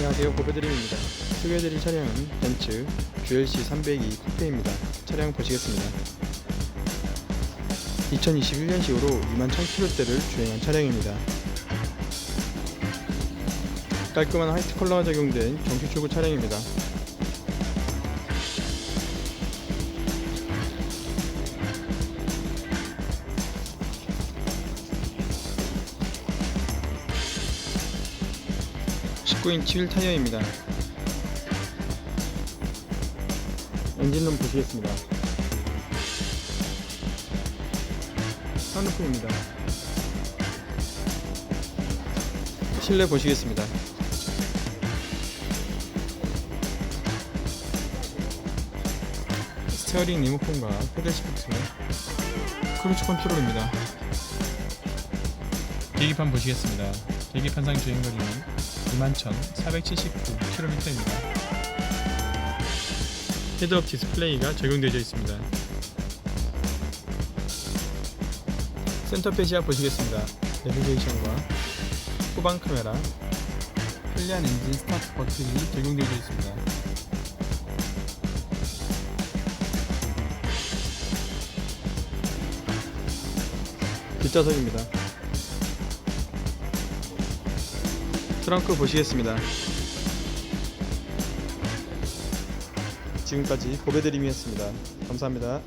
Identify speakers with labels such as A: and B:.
A: 안녕하세요. 고배드림입니다. 소개해드릴 차량은 벤츠 GLC 302 쿠페입니다. 차량 보시겠습니다. 2021년식으로 2만 1000km대를 주행한 차량입니다. 깔끔한 화이트 컬러가 적용된 경치 출구 차량입니다 (19인치) 휠 타이어입니다. 엔진룸 보시겠습니다. 선루프입니다. 실내 보시겠습니다. 스티어링 리모컨과 페달 시프트 크루즈 컨트롤입니다. 계기판 보시겠습니다. 계기판상 주행 거리는 21,479km입니다. 헤드업 디스플레이가 적용되어 있습니다. 센터 페시아 보시겠습니다. 내비게이션과 후방 카메라 편리한 엔진 스타트 버튼이 적용되어 있습니다. 뒷좌석입니다 트렁크 보시겠습니다. 지금까지 고배드림이었습니다. 감사합니다